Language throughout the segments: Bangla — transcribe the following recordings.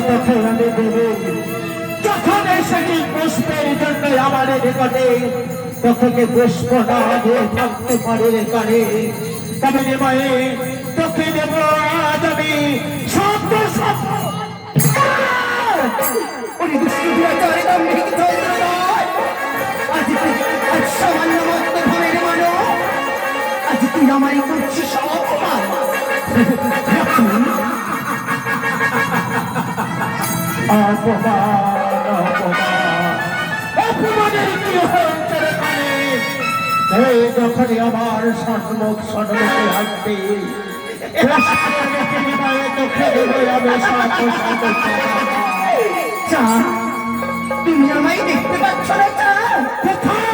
তোকে আমি দেব যখন এসেছি পুষ্পের জন্য আমার নিকটে তোকে পুষ্প না দিয়ে থাকতে পারে রে তবে নিময়ে তোকে দেব আজ আমি সত্য সত্য ওরে দুষ্টু দুরাচারে দাম্ভিক চন্দ্রদয় আজ তুই আজ সামান্য মত্ত ভাবের মানো আজ তুই আমারই করছিস অপমান যখনই আমার সন্মুখ সন্মুখে হাঁটবে তুমি আমায় দেখতে পাচ্ছ না চা চি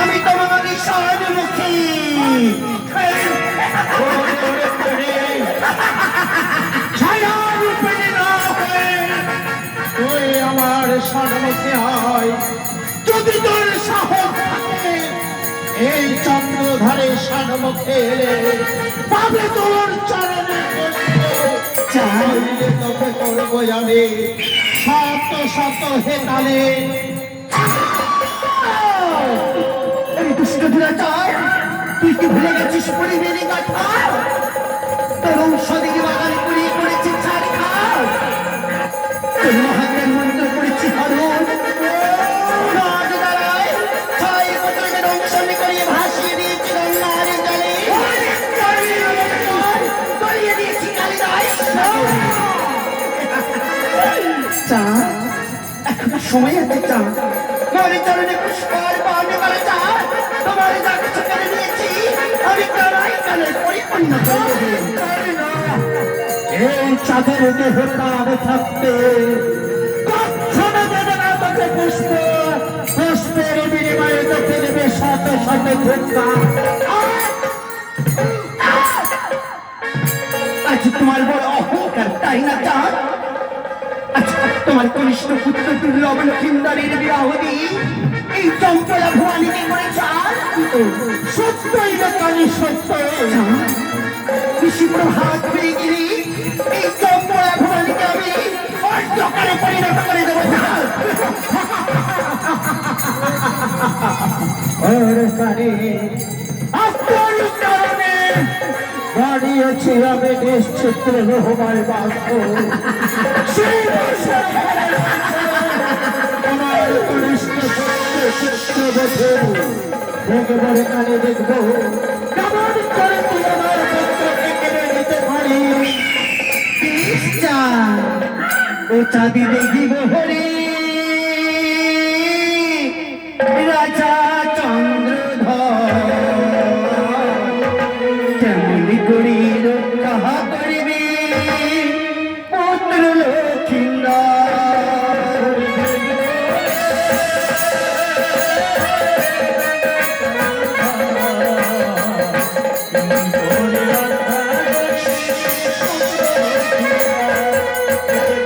আমি হয়ে তুই আমার সম্মুখে হয়। যদি তোর সাহস এই চন্দ্রধারে এলে পাবে তোর চরণে চাইলে তোকে করব আমি। শত শত হেতালে কি ভুলে গেছিস পরিবেণী কথা তোর ঔষধি বাগান পুড়িয়ে করেছে, ছাড় খাস তোর মহাজ্ঞান মন্ত্র করেছি হরণ রাজ দ্বারায় ছয় পুত্রকে দংশন করিয়ে এই চাঁদের দেহ থাকতে পুষ্পের বিনিময়ে তোকে দেবে শত শত ধোকা আজ তোমার বড় অহংকার তাই না চাঁদ আচ্ছা তোমার কনিষ্ঠ পুত্র দুর্লভ লক্ষিন্দারের বিবাহ দিই এই চম্পলা সত্যই না কানি সত্য কৃষি প্রভাত হয়ে গেলে এই চম্পলা ভুয়ানিকে আমি অর্ধকারে পরিণত করে দেবো। ওরে আপনার কারণে দাঁড়িয়েছি আমি নিশ্চিত্র রহমান বাক্য সেই আমার কনিষ্ঠ পুত্র বছর ভগবানের কানে দেখব। কেমন করে তুই আমার কেড়ে নিতে পারিস? ও চাঁদি দেখিব রাজা Thank you.